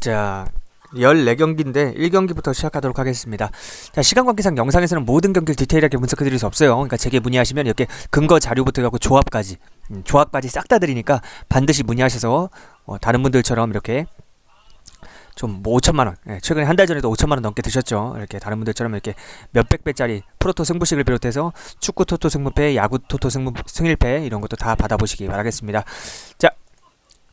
자, 14경기인데 1경기부터 시작하도록 하겠습니다. 자, 시간 관계상 영상에서는 모든 경기를 디테일하게 분석해 드릴 수 없어요. 그러니까 제게 문의하시면 이렇게 근거 자료부터 해갖고 조합까지, 음, 조합까지 싹 다 드리니까 반드시 문의하셔서 어, 다른 분들처럼 이렇게 좀 뭐 5천만 원, 예, 최근에 한 달 전에도 5천만 원 넘게 드셨죠. 이렇게 다른 분들처럼 이렇게 몇백 배짜리 프로토 승부식을 비롯해서 축구 토토 승부패, 야구 토토 승부 승일패 이런 것도 다 받아보시기 바라겠습니다. 자,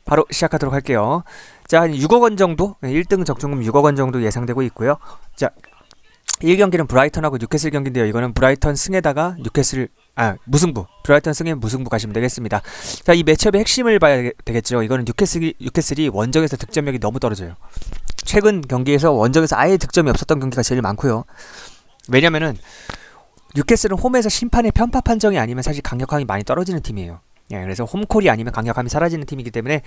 바로 시작하도록 할게요. 자, 한 6억 원 정도, 1등 적중금 6억 원 정도 예상되고 있고요. 자, 1경기는 브라이턴하고 뉴캐슬 경기인데요. 이거는 브라이턴 승에다가 뉴캐슬 아 무승부 브라이턴 승에 무승부 가시면 되겠습니다. 자 이 매치업의 핵심을 봐야 되- 되겠죠. 이거는 뉴캐슬이 뉴캐슬이 원정에서 득점력이 너무 떨어져요. 최근 경기에서 원정에서 아예 득점이 없었던 경기가 제일 많고요. 왜냐면은 뉴캐슬은 홈에서 심판의 편파 판정이 아니면 사실 강력함이 많이 떨어지는 팀이에요. 예, 그래서 홈콜이 아니면 강력함이 사라지는 팀이기 때문에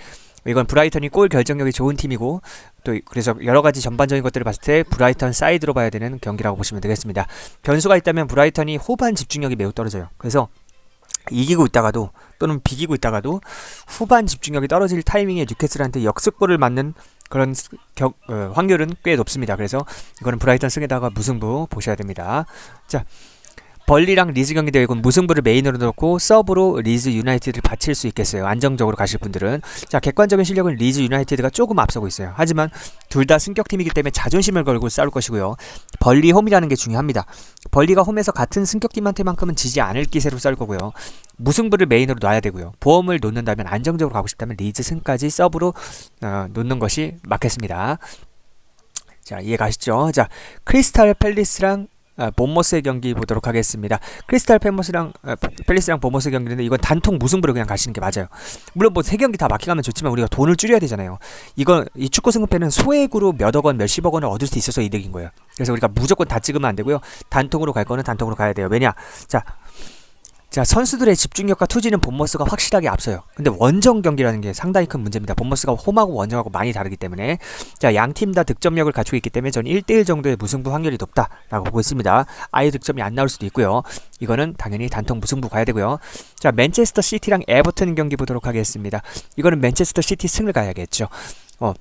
이건 브라이턴이 골 결정력이 좋은 팀이고 또 그래서 여러 가지 전반적인 것들을 봤을 때 브라이턴 사이드로 봐야 되는 경기라고 보시면 되겠습니다. 변수가 있다면 브라이턴이 후반 집중력이 매우 떨어져요. 그래서 이기고 있다가도 또는 비기고 있다가도 후반 집중력이 떨어질 타이밍에 뉴캐슬한테 역습골을 맞는 그런 스- 격, 어, 확률은 꽤 높습니다. 그래서 이거는 브라이턴 승에다가 무승부 보셔야 됩니다. 자, 벌리랑 리즈 경기인데 이건 무승부를 메인으로 놓고 서브로 리즈 유나이티드를 바칠 수 있겠어요. 안정적으로 가실 분들은. 자, 객관적인 실력은 리즈 유나이티드가 조금 앞서고 있어요. 하지만 둘 다 승격팀이기 때문에 자존심을 걸고 싸울 것이고요. 벌리 홈이라는 게 중요합니다. 벌리가 홈에서 같은 승격팀한테만큼은 지지 않을 기세로 싸울 거고요. 무승부를 메인으로 놔야 되고요. 보험을 놓는다면 안정적으로 가고 싶다면 리즈 승까지 서브로 어, 놓는 것이 맞겠습니다. 자, 이해 가시죠? 자, 크리스탈 팰리스랑 아, 본머스의 경기 보도록 하겠습니다. 크리스탈 팰머스랑 아, 팰리스랑 본머스 경기인데 이건 단통 무승부로 그냥 가시는 게 맞아요. 물론 뭐 세 경기 다 막히가면 좋지만 우리가 돈을 줄여야 되잖아요. 이건 이 축구 승부패는 소액으로 몇억 원, 몇십억 원을 얻을 수 있어서 이득인 거예요. 그래서 우리가 무조건 다 찍으면 안 되고요. 단통으로 갈 거는 단통으로 가야 돼요. 왜냐? 자, 자 선수들의 집중력과 투지는 본머스가 확실하게 앞서요. 근데 원정 경기라는 게 상당히 큰 문제입니다. 본머스가 홈하고 원정하고 많이 다르기 때문에 자 양 팀 다 득점력을 갖추고 있기 때문에 저는 1대1 정도의 무승부 확률이 높다라고 보고 있습니다. 아예 득점이 안 나올 수도 있고요. 이거는 당연히 단통 무승부 가야 되고요. 자 맨체스터 시티랑 에버튼 경기 보도록 하겠습니다. 이거는 맨체스터 시티 승을 가야겠죠. 어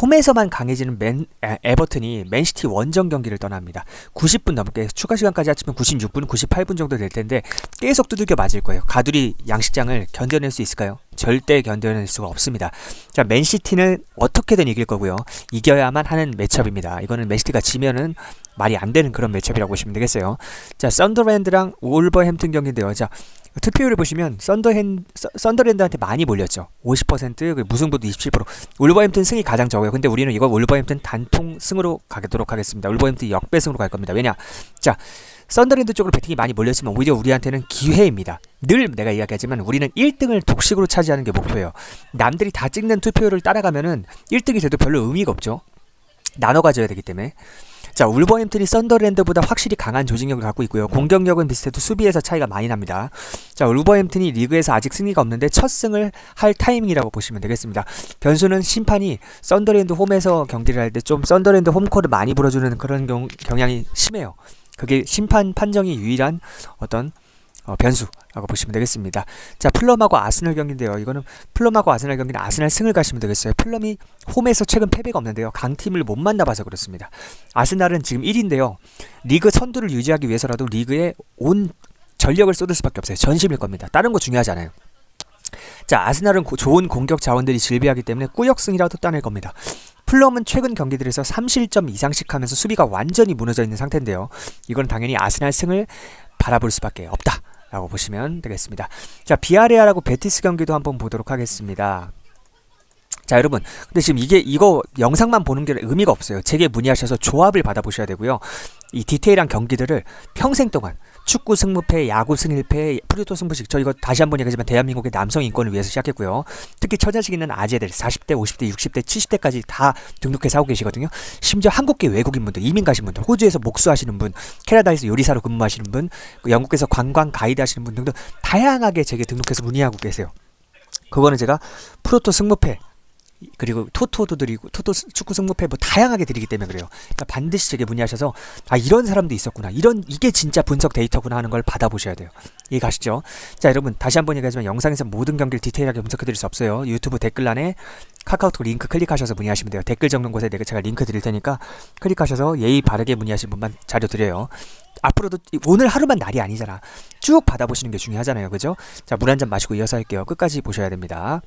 홈에서만 강해지는 맨 에, 에버튼이 맨시티 원정 경기를 떠납니다. 90분 넘게 추가 시간까지 합치면 96분, 98분 정도 될 텐데 계속 두들겨 맞을 거예요. 가두리 양식장을 견뎌낼 수 있을까요? 절대 견뎌낼 수가 없습니다. 자, 맨시티는 어떻게든 이길 거고요. 이겨야만 하는 매첩입니다. 이거는 맨시티가 지면은 말이 안 되는 그런 매첩이라고 보시면 되겠어요. 자, 썬더랜드랑 올버햄튼 경기인데요. 자, 투표율을 보시면 썬더핸 썬- 썬더랜드한테 많이 몰렸죠. 50% 그리고 무승부도 27%. 울버햄튼 승이 가장 적어요. 근데 우리는 이거 울버햄튼 단통 승으로 가도록 하겠습니다. 울버햄튼 역배승으로 갈 겁니다. 왜냐? 자, 썬더랜드 쪽으로 배팅이 많이 몰렸지만 오히려 우리한테는 기회입니다. 늘 내가 이야기하지만 우리는 1등을 독식으로 차지하는 게 목표예요. 남들이 다 찍는 투표율을 따라가면은 1등이 돼도 별로 의미가 없죠. 나눠 가져야 되기 때문에. 자, 울버햄튼이 썬더랜드보다 확실히 강한 조직력을 갖고 있고요. 공격력은 비슷해도 수비에서 차이가 많이 납니다. 자, 울버햄튼이 리그에서 아직 승리가 없는데 첫 승을 할 타이밍이라고 보시면 되겠습니다. 변수는 심판이 썬더랜드 홈에서 경기를 할 때 좀 썬더랜드 홈코를 많이 불어주는 그런 경, 경향이 심해요. 그게 심판 판정이 유일한 어떤 어, 변수라고 보시면 되겠습니다. 자, 플럼하고 아스널 경기인데요. 이거는 플럼하고 아스널 경기는 아스널 승을 가시면 되겠어요. 플럼이 홈에서 최근 패배가 없는데요. 강팀을 못 만나봐서 그렇습니다. 아스날은 지금 1위인데요. 리그 선두를 유지하기 위해서라도 리그에 온 전력을 쏟을 수밖에 없어요. 전심일 겁니다. 다른 거 중요하지 않아요. 자, 아스날은 고- 좋은 공격 자원들이 질비하기 때문에 꾸역승이라도 따낼 겁니다. 플럼은 최근 경기들에서 3실점 이상씩 하면서 수비가 완전히 무너져 있는 상태인데요. 이건 당연히 아스날 승을 바라볼 수밖에 없다 라고 보시면 되겠습니다. 자, 비아레알하고 베티스 경기도 한번 보도록 하겠습니다. 자 여러분 근데 지금 이게 이거 영상만 보는 게 의미가 없어요 제게 문의하셔서 조합을 받아보셔야 되고요 이 디테일한 경기들을 평생 동안 축구 승무패, 야구 승일패, 프리토 승부식. 저 이거 다시 한 번 얘기하지만 대한민국의 남성 인권을 위해서 시작했고요. 특히 처자식 있는 아재들 40대, 50대, 60대, 70대까지 다 등록해서 하고 계시거든요. 심지어 한국계 외국인 분들 이민 가신 분들 호주에서 목수하시는 분 캐나다에서 요리사로 근무하시는 분그 영국에서 관광 가이드 하시는 분 등등 다양하게 제게 등록해서 문의하고 계세요. 그거는 제가 프로토 승무패 그리고 토토도 드리고 토토 스- 축구 승무패 뭐 다양하게 드리기 때문에 그래요. 그러니까 반드시 제게 문의하셔서 아 이런 사람도 있었구나. 이런 이게 진짜 분석 데이터구나 하는 걸 받아보셔야 돼요. 이해 가시죠? 자 여러분 다시 한번 얘기하지만 영상에서 모든 경기를 디테일하게 분석해드릴 수 없어요. 유튜브 댓글란에 카카오톡 링크 클릭하셔서 문의하시면 돼요. 댓글 적는 곳에 내가 제가 링크 드릴 테니까 클릭하셔서 예의 바르게 문의하신 분만 자료 드려요. 앞으로도 이- 오늘 하루만 날이 아니잖아. 쭉 받아보시는 게 중요하잖아요. 그죠? 자, 물 한 잔 마시고 이어서 할게요. 끝까지 보셔야 됩니다.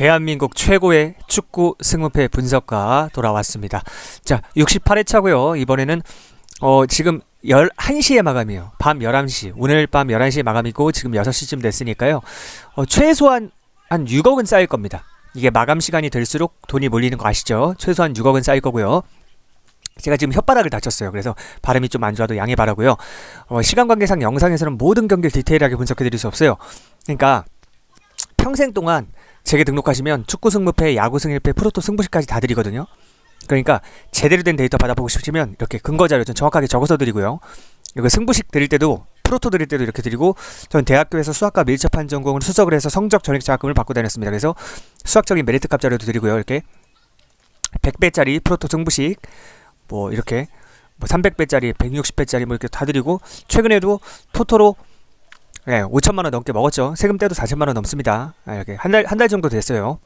대한민국 최고의 축구 승무패 분석가 돌아왔습니다. 자, 68회 차고요. 이번에는 어, 지금 11시에 마감이에요. 밤 11시. 오늘 밤 11시에 마감이고 지금 6시쯤 됐으니까요. 어, 최소한 한 6억은 쌓일 겁니다. 이게 마감 시간이 될수록 돈이 몰리는 거 아시죠? 최소한 6억은 쌓일 거고요. 제가 지금 혓바닥을 다쳤어요. 그래서 발음이 좀 안 좋아도 양해 바라고요. 어, 시간 관계상 영상에서는 모든 경기를 디테일하게 분석해 드릴 수 없어요. 그러니까 평생 동안 제게 등록하시면 축구 승무패, 야구 승일패, 프로토 승부시까지 다 드리거든요. 그러니까 제대로 된 데이터 받아보고 싶으시면 이렇게 근거 자료 좀 정확하게 적어서 드리고요. 이거 승부식 드릴 때도 프로토 드릴 때도 이렇게 드리고 전 대학교에서 수학과 밀접한 전공을 수석을 해서 성적 전액 장학금을 받고 다녔습니다. 그래서 수학적인 메리트 값 자료도 드리고요. 이렇게 100배짜리 프로토 승부식 뭐 이렇게 뭐 300배짜리, 160배짜리 뭐 이렇게 다 드리고 최근에도 토토로 예, 5천만 원 넘게 먹었죠. 세금 떼도 4천만 원 넘습니다. 아, 이렇게 한 달 한 달 정도 됐어요.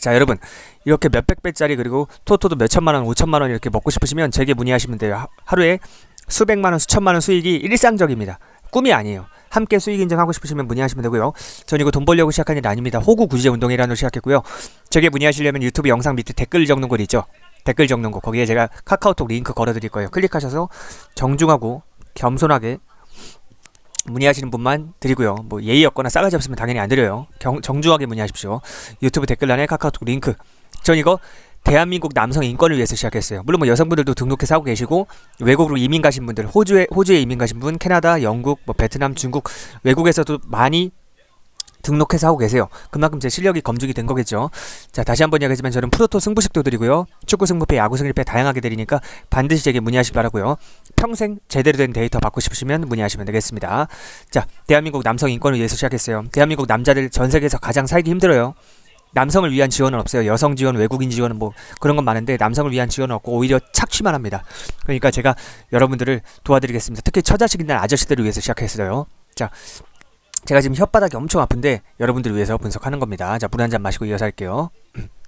자, 여러분 이렇게 몇백 배짜리 그리고 토토도 몇 천만 원, 5천만 원 이렇게 먹고 싶으시면 제게 문의하시면 돼요. 하- 하루에 수백만 원, 수천만 원 수익이 일상적입니다. 꿈이 아니에요. 함께 수익 인증하고 싶으시면 문의하시면 되고요. 전 이거 돈 벌려고 시작한 일 아닙니다. 호구 구제 운동이라는 걸 시작했고요. 제게 문의하시려면 유튜브 영상 밑에 댓글 적는 곳 있죠. 댓글 적는 곳 거기에 제가 카카오톡 링크 걸어드릴 거예요. 클릭하셔서 정중하고 겸손하게 문의하시는 분만 드리고요. 뭐 예의 없거나 싸가지 없으면 당연히 안 드려요. 경, 정중하게 문의하십시오. 유튜브 댓글란에 카카오톡 링크. 전 이거 대한민국 남성 인권을 위해서 시작했어요. 물론 뭐 여성분들도 등록해서 하고 계시고 외국으로 이민 가신 분들, 호주에 호주에 이민 가신 분, 캐나다, 영국, 뭐 베트남, 중국 외국에서도 많이 등록해서 하고 계세요. 그만큼 제 실력이 검증이 된 거겠죠. 자, 다시 한번 이야기하지만 저는 프로토 승부식도 드리고요. 축구 승부패, 야구 승일패 다양하게 드리니까 반드시 제게 문의하시기 바라고요. 평생 제대로 된 데이터 받고 싶으시면 문의하시면 되겠습니다. 자, 대한민국 남성 인권을 위해서 시작했어요. 대한민국 남자들 전 세계에서 가장 살기 힘들어요. 남성을 위한 지원은 없어요. 여성 지원, 외국인 지원은 뭐 그런 건 많은데 남성을 위한 지원은 없고 오히려 착취만 합니다. 그러니까 제가 여러분들을 도와드리겠습니다. 특히 처자식 있는 아저씨들을 위해서 시작했어요. 자, 제가 지금 혓바닥이 엄청 아픈데 여러분들을 위해서 분석하는 겁니다. 자, 물 한 잔 마시고 이어서 할게요.